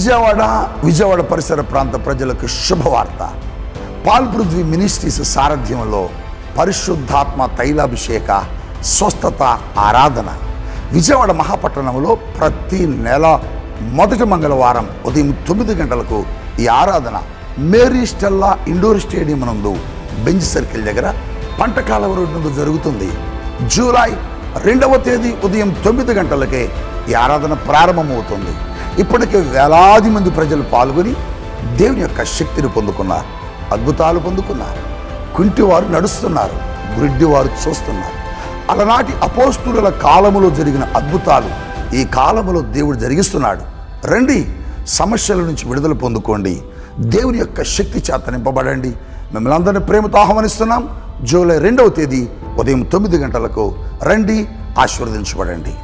విజయవాడ విజయవాడ పరిసర ప్రాంత ప్రజలకు శుభవార్త. పాల్పృథ్వీ మినిస్ట్రీస్ సారథ్యంలో పరిశుద్ధాత్మ తైలాభిషేక స్వస్థత ఆరాధన. విజయవాడ మహాపట్టణంలో ప్రతి నెల మొదటి మంగళవారం ఉదయం తొమ్మిది గంటలకు ఈ ఆరాధన. మేరీ స్టెల్లా ఇండోర్ స్టేడియం నందు బెంచ్ సర్కిల్ దగ్గర పంటకాలవ రోడ్డు నందు జరుగుతుంది. జూలై రెండవ తేదీ ఉదయం తొమ్మిది గంటలకే ఈ ఆరాధన ప్రారంభమవుతుంది. ఇప్పటికే వేలాది మంది ప్రజలు పాల్గొని దేవుని యొక్క శక్తిని పొందుకున్నారు. అద్భుతాలు పొందుకున్నారు. కుంటివారు నడుస్తున్నారు. గుడ్డివారు చూస్తున్నారు. అలనాటి అపోస్తుల కాలములో జరిగిన అద్భుతాలు ఈ కాలములో దేవుడు జరిగిస్తున్నాడు. రండి సమస్యల నుంచి విడుదల పొందుకోండి. దేవుని యొక్క శక్తి చేత నింపబడండి. మిమ్మల్ని అందరినీ ప్రేమతో ఆహ్వానిస్తున్నాం. జూలై రెండవ తేదీ ఉదయం తొమ్మిది గంటలకు రండి ఆశీర్వదించబడండి.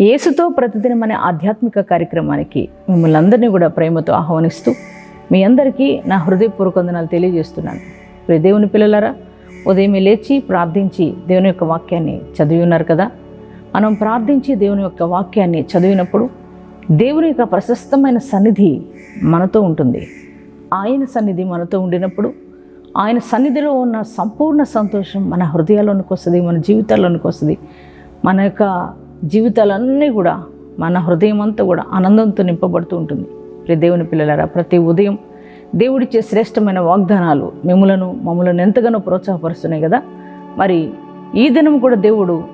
యేసుతో ప్రతిదినం అనే ఆధ్యాత్మిక కార్యక్రమానికి మిమ్మల్ని అందరినీ కూడా ప్రేమతో ఆహ్వానిస్తూ మీ అందరికీ నా హృదయపూర్వక వందనాలు తెలియజేస్తున్నాను. ప్రియ దేవుని పిల్లలారా ఉదయం లేచి ప్రార్థించి దేవుని యొక్క వాక్యాన్ని చదివి ఉన్నారు కదా? మనం ప్రార్థించి దేవుని యొక్క వాక్యాన్ని చదివినప్పుడు దేవుని యొక్క ప్రశస్తమైన సన్నిధి మనతో ఉంటుంది. ఆయన సన్నిధి మనతో ఉండినప్పుడు ఆయన సన్నిధిలో ఉన్న సంపూర్ణ సంతోషం మన హృదయాల్లోనికి వస్తుంది మన జీవితాల్లోనికి వస్తుంది. మన యొక్క జీవితాలన్నీ కూడా మన హృదయం అంతా కూడా ఆనందంతో నింపబడుతూ ఉంటుంది. ప్రియ దేవుని పిల్లలారా ప్రతి ఉదయం దేవుడిచ్చే శ్రేష్టమైన వాగ్దానాలు మిమ్మలను మమ్మలను ఎంతగానో ప్రోత్సాహపరుస్తున్నాయి కదా? మరి ఈ దినం కూడా దేవుడు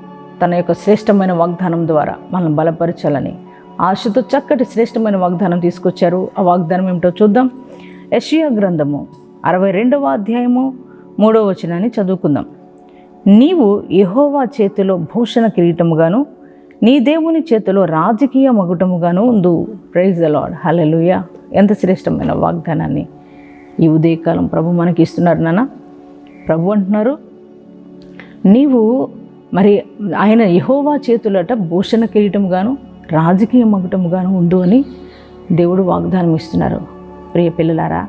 తన యొక్క శ్రేష్టమైన వాగ్దానం ద్వారా మనల్ని బలపరచాలని ఆశతో చక్కటి శ్రేష్టమైన వాగ్దానం తీసుకొచ్చారు. ఆ వాగ్దానం ఏమిటో చూద్దాం. యషియా గ్రంథము అరవై రెండవ అధ్యాయము మూడవ వచనాన్ని చదువుకుందాం. నీవు యహోవా చేతిలో భూషణ కిరీటముగాను నీ దేవుని చేతిలో రాజకీయ మగుటముగాను ఉందు ప్రైజ్ అలాడ్ లాడ్ ఎంత శ్రేష్టమైన వాగ్దానాన్ని ఈ ఉదయకాలం ప్రభు మనకి ఇస్తున్నారు నాన్న. ప్రభు అంటున్నారు నీవు మరి ఆయన యహోవా చేతులట భూషణ కిరీటముగాను రాజకీయ మగుటముగాను ఉండు అని దేవుడు వాగ్దానం ఇస్తున్నారు ప్రియ పిల్లలారా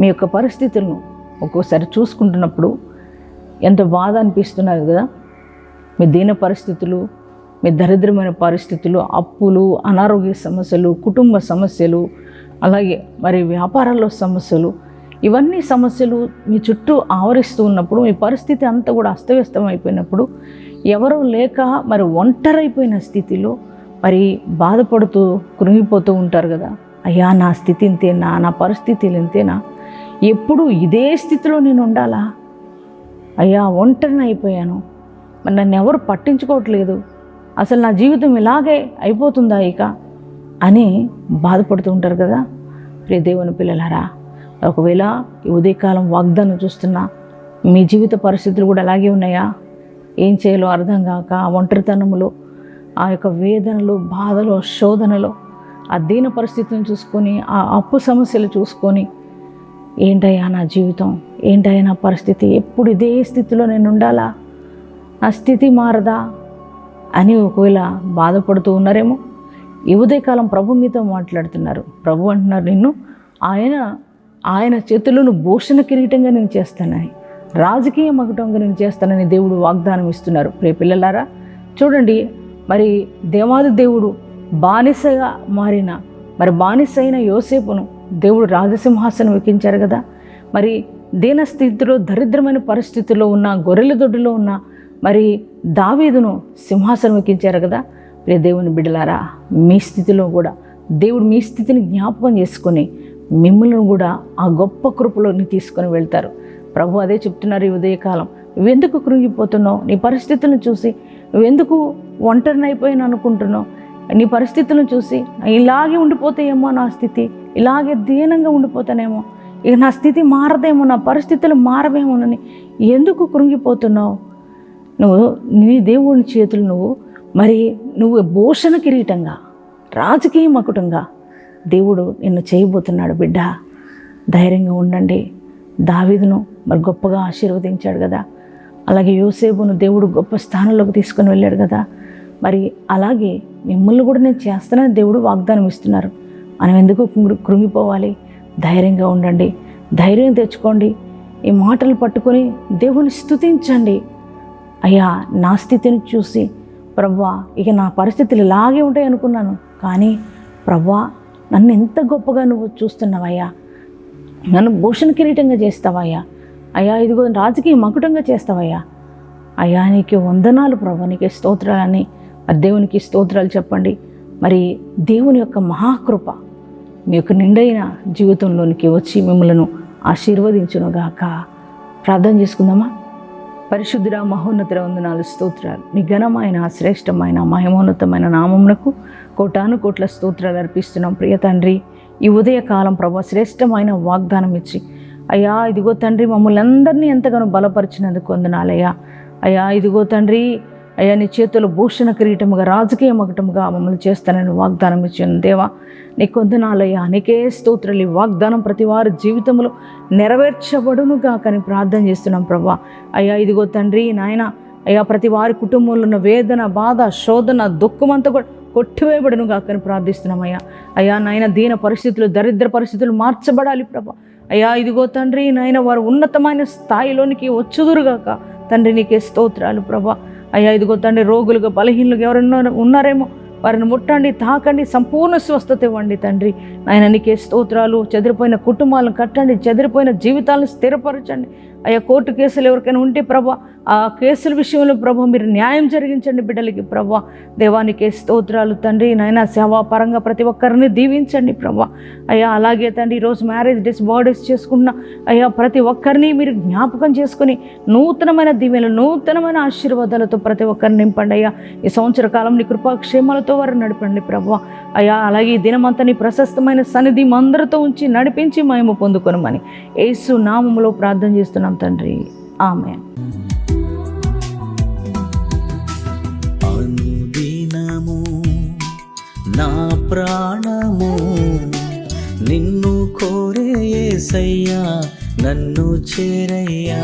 మీ యొక్క పరిస్థితులను ఒక్కోసారి చూసుకుంటున్నప్పుడు ఎంత బాధ అనిపిస్తున్నారు కదా. మీ దీన పరిస్థితులు మీ దరిద్రమైన పరిస్థితులు అప్పులు అనారోగ్య సమస్యలు కుటుంబ సమస్యలు అలాగే మరి వ్యాపారాల్లో సమస్యలు ఇవన్నీ సమస్యలు మీ చుట్టూ ఆవరిస్తూ ఉన్నప్పుడు మీ పరిస్థితి అంతా కూడా అస్తవ్యస్తం అయిపోయినప్పుడు ఎవరూ లేక మరి ఒంటరైపోయిన స్థితిలో మరి బాధపడుతూ కృంగిపోతూ ఉంటారు కదా. అయ్యా నా స్థితి ఇంతేనా నా పరిస్థితులు ఇంతేనా ఎప్పుడు ఇదే స్థితిలో నేను ఉండాలా? అయ్యా ఒంటరిని అయిపోయాను. మరి నన్ను ఎవరు పట్టించుకోవట్లేదు. అసలు నా జీవితం ఇలాగే అయిపోతుందా ఇక అని బాధపడుతూ ఉంటారు కదా. ప్రియ దేవుని పిల్లలారా ఒకవేళ ఈ ఉదయకాలం వాగ్దానం చూస్తున్నా మీ జీవిత పరిస్థితులు కూడా అలాగే ఉన్నాయా? ఏం చేయాలో అర్థం కాక ఒంటరితనములో ఆ యొక్క వేదనలు బాధలో శోధనలో ఆ దీన పరిస్థితిని చూసుకొని ఆ అప్పు సమస్యలు చూసుకొని ఏంటయ్యా నా జీవితం? ఏంటయ్యా నా పరిస్థితి? ఎప్పుడు ఇదే స్థితిలో నేను ఉండాలా? నా స్థితి మారదా? అని ఒకవేళ బాధపడుతూ ఉన్నారేమో ఈ ఉదయకాలం ప్రభు మీతో మాట్లాడుతున్నారు. ప్రభు అంటున్నారు నిన్ను ఆయన ఆయన చేతులను భూషణ కిరీటంగా నేను చేస్తానని రాజకీయ మగటంగా నేను చేస్తానని దేవుడు వాగ్దానం ఇస్తున్నారు. ప్రియ పిల్లలారా చూడండి మరి దేవాది దేవుడు బానిసగా మారిన మరి బానిస అయిన యోసేపును దేవుడు రాజసింహాసనం ఎక్కించారు కదా. మరి దీన స్థితిలో దరిద్రమైన పరిస్థితిలో ఉన్న గొర్రెల దొడ్డులో ఉన్న మరి దావీదును సింహాసనం ఎక్కించారు కదా. ప్రియ దేవుని బిడ్డలారా మీ స్థితిలో కూడా దేవుడు మీ స్థితిని జ్ఞాపకం చేసుకొని మిమ్మల్ని కూడా ఆ గొప్ప కృపలోని తీసుకొని వెళ్తారు. ప్రభు అదే చెప్తున్నారు ఈ ఉదయకాలం. నువ్వెందుకు కృంగిపోతున్నావు? నీ పరిస్థితులను చూసి నువ్వెందుకు ఒంటరిని అయిపోయాను అనుకుంటున్నావు? నీ పరిస్థితులను చూసి ఇలాగే ఉండిపోతాయేమో నా స్థితి ఇలాగే దీనంగా ఉండిపోతానేమో ఇక నా స్థితి మారదేమో నా పరిస్థితులు మారవేమోనని ఎందుకు కృంగిపోతున్నావు? నువ్వు నీ దేవుని చేతులు నువ్వు మరి నువ్వు భూషణ కిరీటంగా రాజకీయ మకుటంగా దేవుడు నిన్ను చేయబోతున్నాడు బిడ్డ. ధైర్యంగా ఉండండి. దావీదును మరి గొప్పగా ఆశీర్వదించాడు కదా. అలాగే యోసేపును దేవుడు గొప్ప స్థానంలోకి తీసుకొని వెళ్ళాడు కదా. మరి అలాగే మిమ్మల్ని కూడా నేను చేస్తానని దేవుడు వాగ్దానం ఇస్తున్నారు. మనం ఎందుకు కృంగిపోవాలి? ధైర్యంగా ఉండండి. ధైర్యం తెచ్చుకోండి. ఈ మాటలు పట్టుకొని దేవుని స్థుతించండి అయ్యా నా స్థితిని చూసి ప్రవ్వా ఇక నా పరిస్థితులు ఇలాగే ఉంటాయి అనుకున్నాను. కానీ ప్రవ్వా నన్ను ఎంత గొప్పగా నువ్వు చూస్తున్నావయ్యా? నన్ను భూషణ కిరీటంగా చేస్తావయ్యా. అయ్యా ఇదిగో రాజకీయ మకుటంగా చేస్తావయ్యా. అయ్యా నీకు వందనాలు ప్రభు నీకు స్తోత్రాలని ఆ దేవునికి స్తోత్రాలు చెప్పండి. మరి దేవుని యొక్క మహాకృప మీ యొక్క నిండైన జీవితంలోనికి వచ్చి మిమ్మలను ఆశీర్వదించునుగాక. ప్రార్థన చేసుకుందామా? పరిశుద్ధుడ మహోన్నతుల వందనాలు స్తోత్రాలు. నీ ఘనమైన శ్రేష్టమైన మహిమోన్నతమైన నామమునకు కోటాను కోట్ల స్తోత్రాలు అర్పిస్తున్నాం. ప్రియ తండ్రి ఈ ఉదయకాలం ప్రభా శ్రేష్టమైన వాగ్దానం ఇచ్చి అయ్యా ఇదిగో తండ్రి మమ్మల్ని అందరినీ ఎంతగానో బలపరిచినందుకు వందనాలయ్యా. అయ్యా ఇదిగో తండ్రి అయ్యా నీ చేతులు భూషణ కిరీటముగా రాజకీయ మకటముగా మమ్మల్ని చేస్తానని వాగ్దానం ఇచ్చిన. దేవా నీ కొందనాలయ్యా అనేకే స్తోత్రాలు ఈ వాగ్దానం ప్రతి వారి జీవితంలో నెరవేర్చబడునుగా కానీ ప్రార్థన చేస్తున్నాం ప్రభా. అయ్యా ఇదిగో తండ్రి నాయన అయ్యా ప్రతి వారి కుటుంబంలో ఉన్న వేదన బాధ శోధన దుఃఖమంతా కూడా కొట్టివేయబడును కాకని ప్రార్థిస్తున్నాం అయ్యా. అయ్యా నాయన దీన పరిస్థితులు దరిద్ర పరిస్థితులు మార్చబడాలి ప్రభా. అయ్యా ఇదిగో తండ్రి నాయన వారు ఉన్నతమైన స్థాయిలోనికి వచ్చుదురుగాక తండ్రి నీకే స్తోత్రాలు ప్రభా. అయ్యా ఇదిగో తండ్రి రోగులుగా బలహీనులుగా ఎవరన్నా ఉన్నారేమో వారిని ముట్టండి తాకండి సంపూర్ణ స్వస్థత ఇవ్వండి తండ్రి. ఆయన నీకే స్తోత్రాలు చెదిరిపోయిన కుటుంబాలను కట్టండి చెదిరిపోయిన జీవితాలను స్థిరపరచండి. అయ్యా కోర్టు కేసులు ఎవరికైనా ఉంటే ప్రభా ఆ కేసుల విషయంలో ప్రభా మీరు న్యాయం జరిగించండి బిడ్డలకి ప్రభా. దేవానికి స్తోత్రాలు తండ్రి నాయన సేవాపరంగా ప్రతి ఒక్కరిని దీవించండి ప్రభా. అయ్యా అలాగే తండ్రి ఈరోజు మ్యారేజ్ డేస్ బర్త్డేస్ చేసుకున్న అయ్యా ప్రతి ఒక్కరిని మీరు జ్ఞాపకం చేసుకుని నూతనమైన దీవెనలు నూతనమైన ఆశీర్వాదాలతో ప్రతి ఒక్కరిని నింపండి అయ్యా. ఈ సంవత్సర కాలం నీ కృపాక్షేమాలతో వారు నడపండి ప్రభా. అయ్యా అలాగే ఈ దినమంతా నీ ప్రశస్తమైన సన్నిధి మందరితో అందరితో ఉంచి నడిపించి మేము పొందుకొనమని యేసు నామములో ప్రార్థన చేస్తున్నాం. వేడుకుంటున్నాం తండ్రి. ఆమె నా ప్రాణము నిన్ను కోరే యేసయ్యా నన్ను చేరయ్యా.